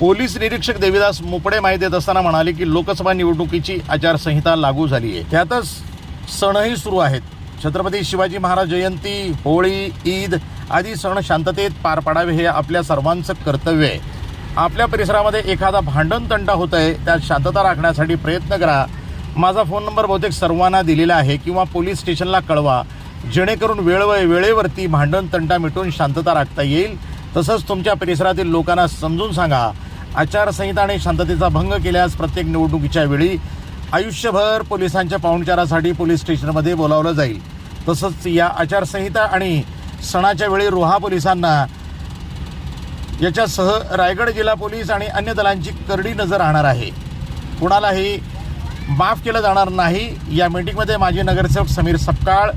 Police निरीक्षक देविदास मुपडे माहिती देत असताना म्हणाले की लोकसभा निवडणुकीची आचारसंहिता लागू झाली आहे त्यातच सणही सुरू आहेत. छत्रपती शिवाजी महाराज जयंती होळी ईद आदी सण शांततेत पार पाडावे हे आपल्या सर्वांचं कर्तव्य आहे. आपल्या परिसरामध्ये एखादा भांडण तंटा होत आहे त्यात शांतता राखण्यासाठी प्रयत्न करा. माझा फोन नंबर बहुतेक सर्वांना दिलेला आहे किंवा पोलीस स्टेशनला कळवा. जेणेकरून वेळ वेळेवरती भांडण तंटा मिटून शांतता राखता येईल. तसंच तुमच्या परिसरातील लोकांना समजून सांगा. आचारसंहिता आणि शांततेचा भंग केल्यास प्रत्येक निवडणुकीच्या वेळी आयुष्यभर पोलिसांच्या पाहुणचारासाठी पोलीस स्टेशनमध्ये बोलावलं जाईल. तसंच या आचारसंहिता आणि सणाच्या वेळी रोहा पोलिसांना याच्यासह रायगड जिल्हा पोलीस आणि अन्य दलांची करडी नजर राहणार आहे. कुणालाही माफ केलं जाणार नाही. या मीटिंगमध्ये माजी नगरसेवक समीर सपकाळ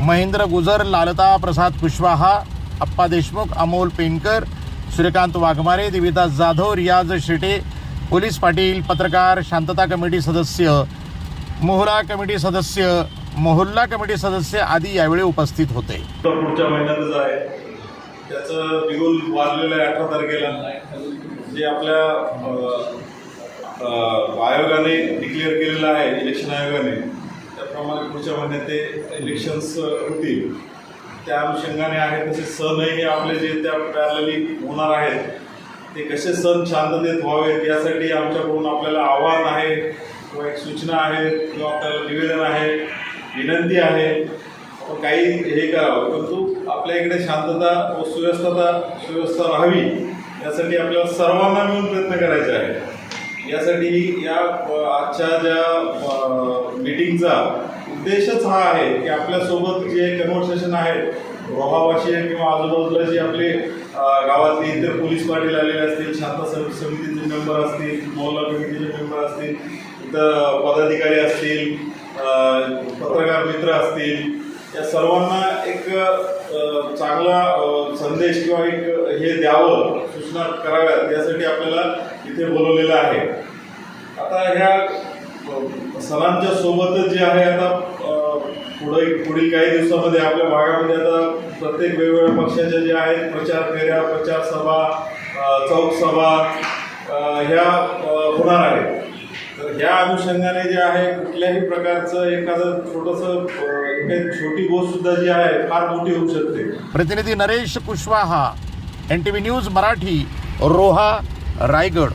महेंद्र गुजर लालता प्रसाद कुशवाहा अप्पा देशमुख अमोल पेनकर श्रीकांत वाघमारे देविदास जाधव रियाज शेटे पोलीस पाटील पत्रकार शांतता कमिटी सदस्य मोहरा कमिटी सदस्य मोहल्ला कमिटी सदस्य आदी यावेळी उपस्थित होते. पुढच्या महिन्यातच आहे त्याचं बिगुल वाजलेलं आहे अठरा तारखेला. जे आपल्या आयोगाने डिक्लेअर केलेलं आहे इलेक्शन आयोगाने त्याप्रमाणे पुढच्या महिन्यात ते इलेक्शन्स होतील. त्या अनुषंगाने आहे तसे सणही आपले जे त्या पॅरलली होणार आहेत ते कसे सण शांततेत व्हावेत यासाठी आमच्याकडून आपल्याला आव्हान आहे किंवा एक सूचना आहे किंवा आपल्याला निवेदन आहे विनंती आहे. आपण काही हे करावं परंतु आपल्या इकडे शांतता व सुव्यवस्थता सुव्यवस्था राहावी यासाठी आपल्याला सर्वांना मिळून प्रयत्न करायचे आहे यासाठी या आजच्या ज्या मीटिंगचा उद्देशच हा आहे की आपल्यासोबत जे कन्व्हर्सेशन आहेत रोहावाशी किंवा आजूबाजूला जे आपले गावातले इतर पोलीस पाटील आलेले असतील शांत सम- समितीचे मेंबर असतील मोहल्ला कमिटीचे मेंबर असतील इतर पदाधिकारी असतील पत्रकार मित्र असतील या सर्वांना एक चांगला संदेश किंवा एक हे द्यावं सूचना कराव्यात यासाठी आपल्याला इथे बोलवलेलं आहे. आता ह्या सणांच्या सोबतच जे आहे आता पुढे पुढील काही दिवसामध्ये आपल्या भागामध्ये आता प्रत्येक वेगवेगळ्या पक्षाच्या जे आहेत प्रचार फेऱ्या प्रचार सभा चौक सभा ह्या होणार आहेत. या अनुषंगाने जे आहे कुठल्याही प्रकारचं एखादं छोटस छोटी गोष्ट सुद्धा जी आहे फार मोठी होऊ शकते. प्रतिनिधी Naresh Kushwaha N T V news Marathi Roha Raigad.